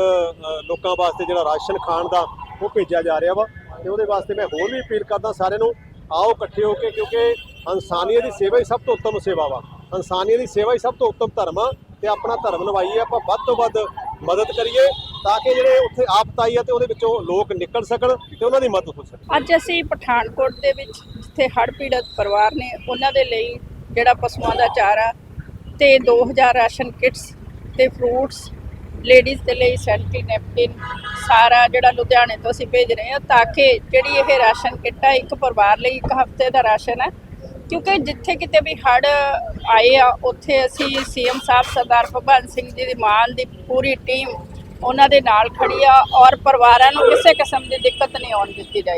ਲੋਕਾਂ ਵਾਸਤੇ ਜਿਹੜਾ ਰਾਸ਼ਨ ਖਾਣ ਦਾ ਉਹ ਭੇਜਿਆ ਜਾ ਰਿਹਾ ਵਾ ਤੇ ਉਹਦੇ ਵਾਸਤੇ ਮੈਂ ਹੋਰ ਵੀ ਅਪੀਲ ਕਰਦਾ ਸਾਰਿਆਂ ਨੂੰ, ਆਓ ਇਕੱਠੇ ਹੋ ਕੇ ਕਿਉਂਕਿ ਇਨਸਾਨੀਅਤ ਦੀ ਸੇਵਾ ਹੀ ਸਭ ਤੋਂ ਉੱਤਮ ਸੇਵਾ ਵਾ। ਇਨਸਾਨੀਅਤ ਦੀ ਸੇਵਾ ਹੀ ਸਭ ਤੋਂ ਉੱਤਮ ਧਰਮ ਆ ਤੇ ਆਪਣਾ ਧਰਮ ਨਿਭਾਈਏ, ਆਪਾਂ ਵੱਧ ਤੋਂ ਵੱਧ ਮਦਦ ਕਰੀਏ ਤਾਂ ਕਿ ਜਿਹੜੇ ਉੱਥੇ ਆਫਤ ਆਈ ਆ ਤੇ ਉਹਦੇ ਵਿੱਚੋਂ ਲੋਕ ਨਿਕਲ ਸਕਣ ਤੇ ਉਹਨਾਂ ਦੀ ਮਦਦ ਹੋ ਸਕੇ। ਅੱਜ ਅਸੀਂ ਪਠਾਨਕੋਟ ਦੇ ਵਿੱਚ ਜਿੱਥੇ ਹੜ੍ਹ ਪੀੜਤ ਪਰਿਵਾਰ ਨੇ ਉਹਨਾਂ ਦੇ ਲਈ ਜਿਹੜਾ ਪਸ਼ੂਆਂ ਦਾ ਚਾਰਾ ਤੇ 2000 ਰਾਸ਼ਨ ਕਿਟਸ ਤੇ ਫਰੂਟਸ ਲੇਡੀਜ਼ ਦੇ ਲਈ ਸੈਂਟਰੀ ਨੈਪਕਿਨ ਸਾਰਾ ਜਿਹੜਾ ਲੁਧਿਆਣੇ ਤੋਂ ਅਸੀਂ ਭੇਜ ਰਹੇ ਹਾਂ ਤਾਂ ਕਿ ਜਿਹੜੀ ਇਹ ਰਾਸ਼ਨ ਕਿੱਟ ਹੈ ਇੱਕ ਪਰਿਵਾਰ ਲਈ, ਇੱਕ ਹਫ਼ਤੇ ਦਾ ਰਾਸ਼ਨ ਹੈ। ਕਿਉਂਕਿ ਜਿੱਥੇ ਕਿਤੇ ਵੀ ਹੜ੍ਹ ਆਏ ਆ, ਉੱਥੇ ਅਸੀਂ ਸੀਐਮ ਸਾਹਿਬ ਸਰਦਾਰ ਭਗਵੰਤ ਸਿੰਘ ਜੀ ਦੀ ਮਾਨ ਦੀ ਪੂਰੀ ਟੀਮ ਉਹਨਾਂ ਦੇ ਨਾਲ ਖੜੀ ਆ ਔਰ ਪਰਿਵਾਰਾਂ ਨੂੰ ਕਿਸੇ ਕਿਸਮ ਦੀ ਦਿੱਕਤ ਨਹੀਂ ਆਉਣ ਦਿੱਤੀ ਜਾਏ